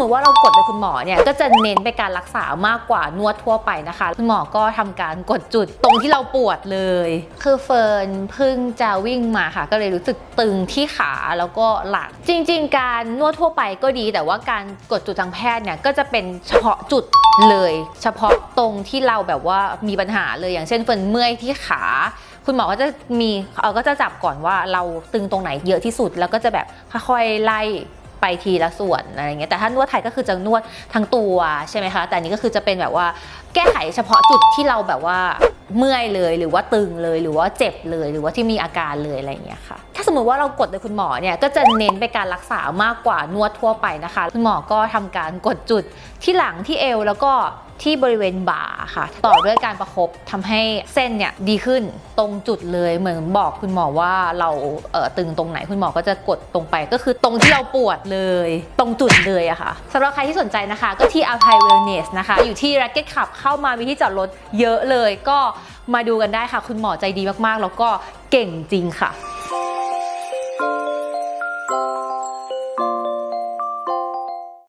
มติว่าเรากดเลยคุณหมอเนี่ยก็จะเน้นไปการรักษามากกว่านวดทั่วไปนะคะ คุณหมอก็ทำการกดจุดตรงที่เราปวดเลย คือเฟิร์นเพิ่งจะวิ่งมาค่ะ ก็เลยรู้สึกตึงที่ขาแล้วก็หลังจริง ๆ การนวดทั่วไปก็ดี แต่ว่าการกดจุดทางแพทย์เนี่ยก็จะเป็นเฉพาะจุดเลย เฉพาะตรงที่เราแบบว่ามีปัญหาเลยอย่างเช่นเฟิร์นเมื่อยที่ขาคุณหมอก็จะมีเออก็จะจับก่อนว่าเราตึงตรงไหนเยอะที่สุด แล้วก็จะแบบค่อยๆไล่ ไปทีละส่วนอะไรเงี้ยแต่ถ้านวดไทยก็คือจะนวดทั้งตัวใช่ไหมคะ แต่อันนี้ก็คือจะเป็นแบบว่าแก้ไขเฉพาะจุดที่เราแบบว่าเมื่อยเลยหรือว่าตึงเลยหรือว่าเจ็บเลยหรือว่าที่มีอาการเลยอะไรเงี้ยค่ะ ถ้าสมมติว่าเรากดเลยคุณหมอเนี่ยก็จะเน้นไปการรักษามากกว่านวดทั่วไปนะคะ คุณหมอก็ทำการกดจุดที่หลังที่เอวแล้วก็ ที่บริเวณบ่าค่ะ ต่อด้วยการประคบทำให้เส้นเนี่ยดีขึ้นตรงจุดเลยเหมือนบอกคุณหมอว่าเราเออตึงตรงไหนคุณหมอก็จะกดตรงไปก็คือตรงที่เราปวดเลย ตรงจุดเลยอะค่ะสำหรับใครที่สนใจนะคะก็ที่ Alpine Wellness นะคะ อยู่ที่ Racket Club เข้ามามีที่จอดรถเยอะเลย ก็มาดูกันได้ค่ะ คุณหมอใจดีมากๆ แล้วก็เก่งจริงค่ะ